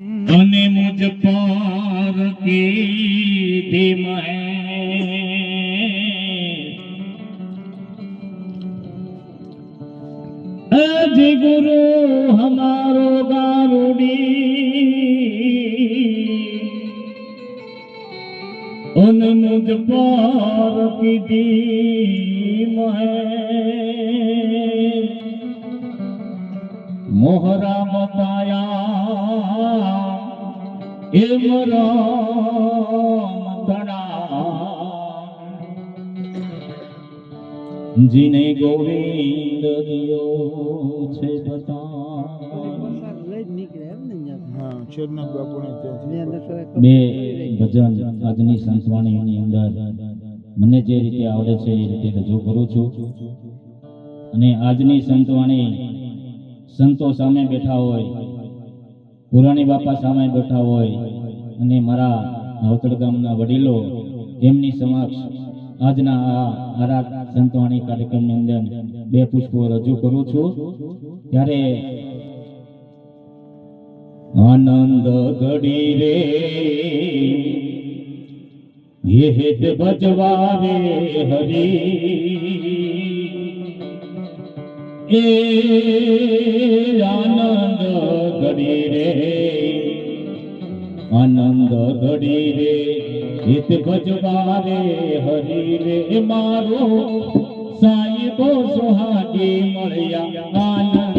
અને મુજ પાર કે ધીમ હે ગુરુ હમારો ગારુડી. ઉન મુજ પાર કે એમ રામતણા જીને ગોવિંદ દિયો છે બે ભજન આજની સંતવાણીઓની અંદર મને જે રીતે આવડે છે એ રીતે રજૂ કરું છું. અને આજની સંતવાણી સંતો સામે બેઠા હોય પુરાણી બાપા સામે બેઠા હોય અને મારા આવતડ ગામના વડીલો એમની સમક્ષ આજના આ આરા સંતવાણી કાર્યક્રમની અંદર બે પુષ્પો રજૂ કરું છું. ત્યારે આનંદ ઘડી રે હેત ભજવા રે હરી. એ આનંદ ઘડી રે આનંદ ઘડી રે હિત ભજવા રે હરી રે મારો સાહેબો સુહાગી મળ્યા આનંદ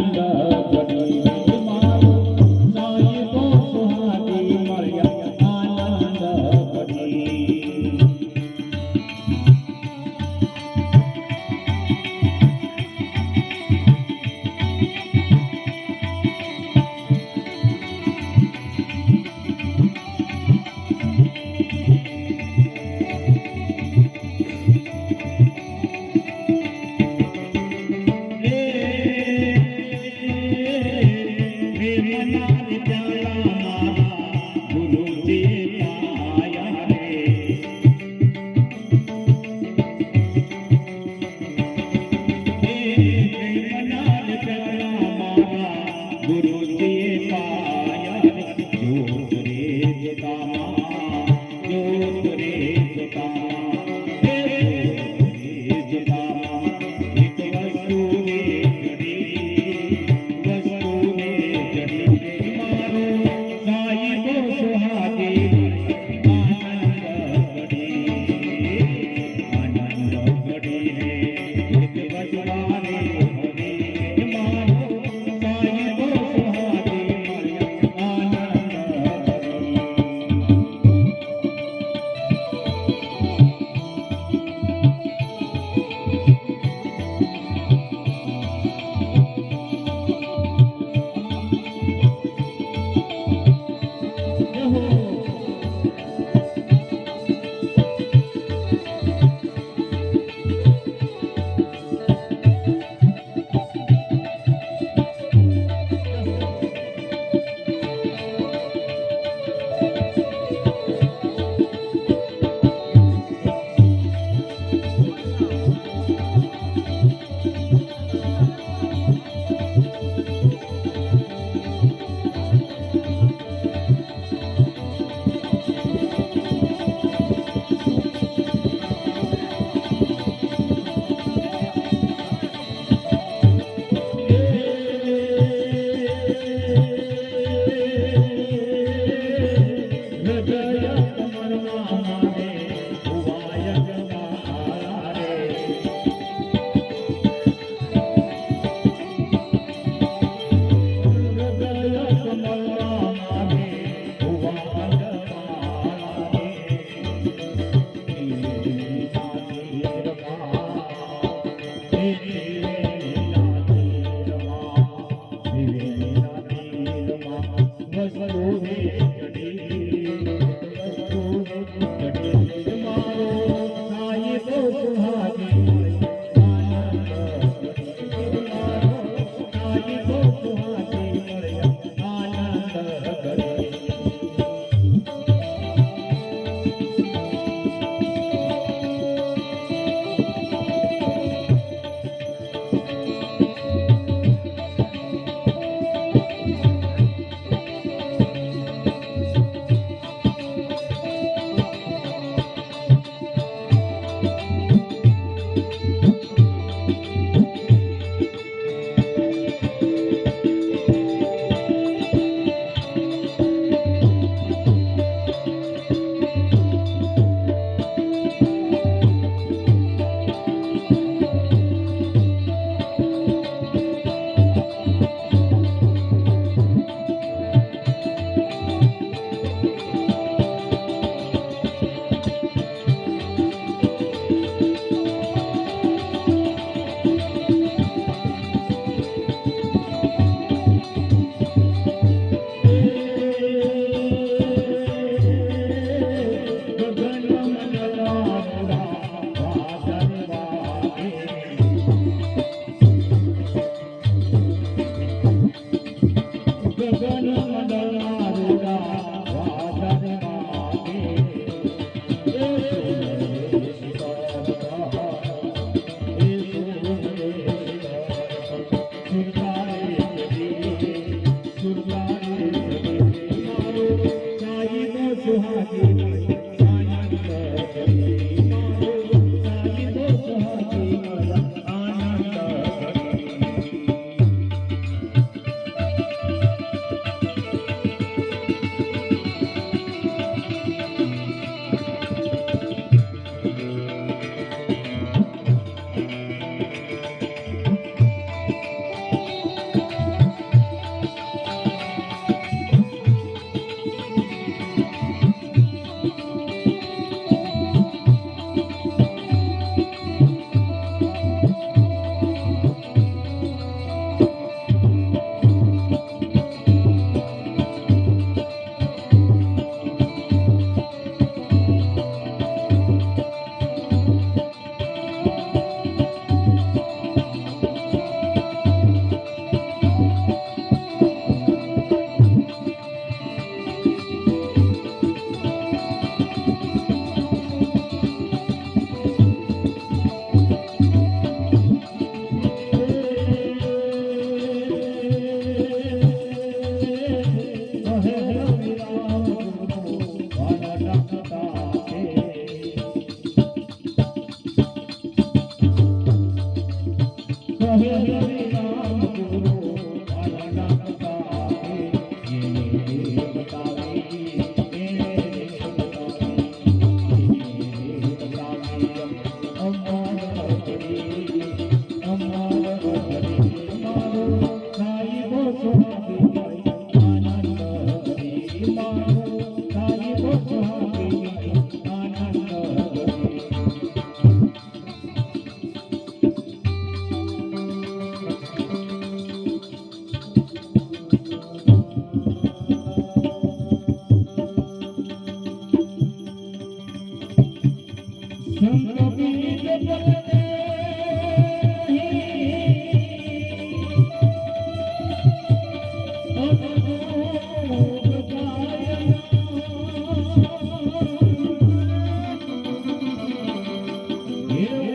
Yeah.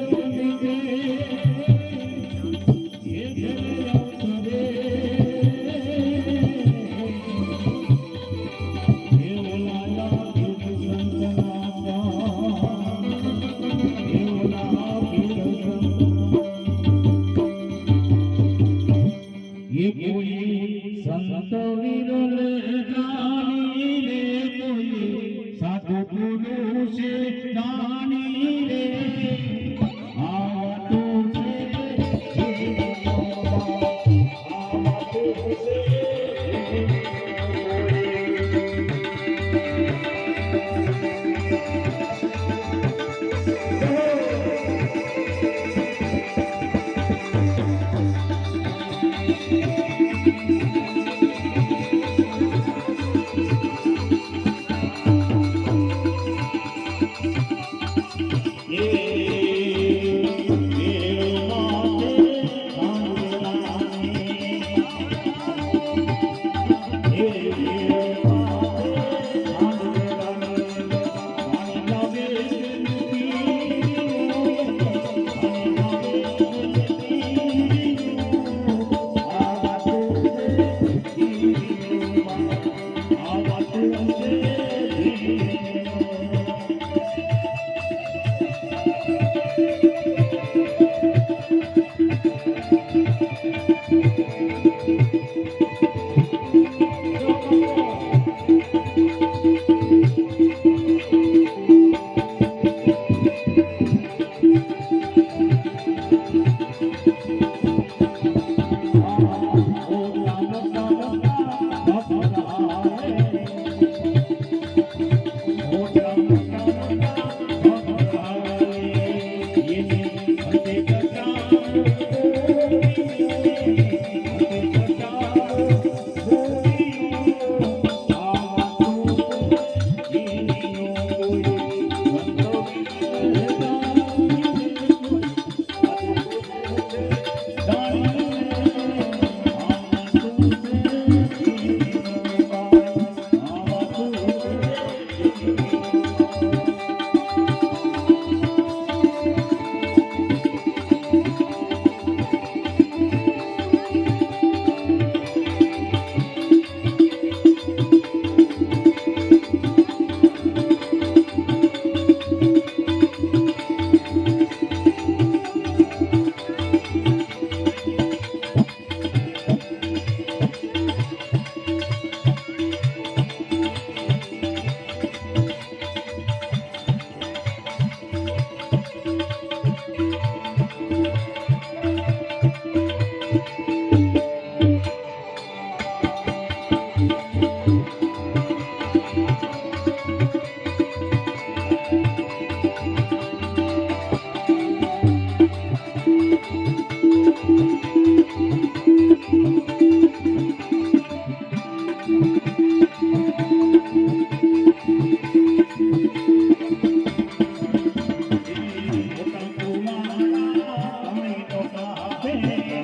पे